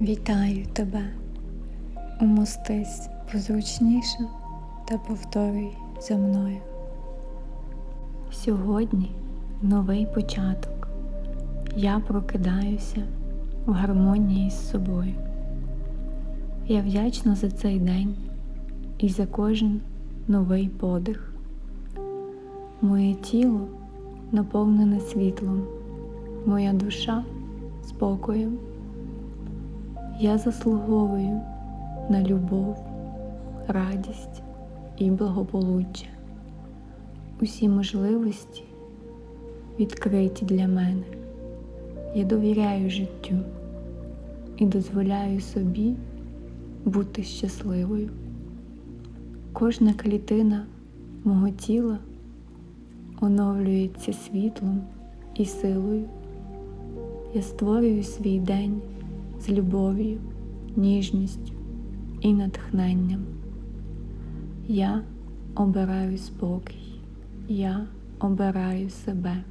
Вітаю тебе. Умостись позручніше та повторюй за мною. Сьогодні новий початок. Я прокидаюся в гармонії з собою. Я вдячна за цей день і за кожен новий подих. Моє тіло наповнене світлом, моя душа спокоєм. Я заслуговую на любов, радість і благополуччя. Усі можливості відкриті для мене. Я довіряю життю і дозволяю собі бути щасливою. Кожна клітина мого тіла оновлюється світлом і силою. Я створюю свій день з любов'ю, ніжністю і натхненням. Я обираю спокій, я обираю себе.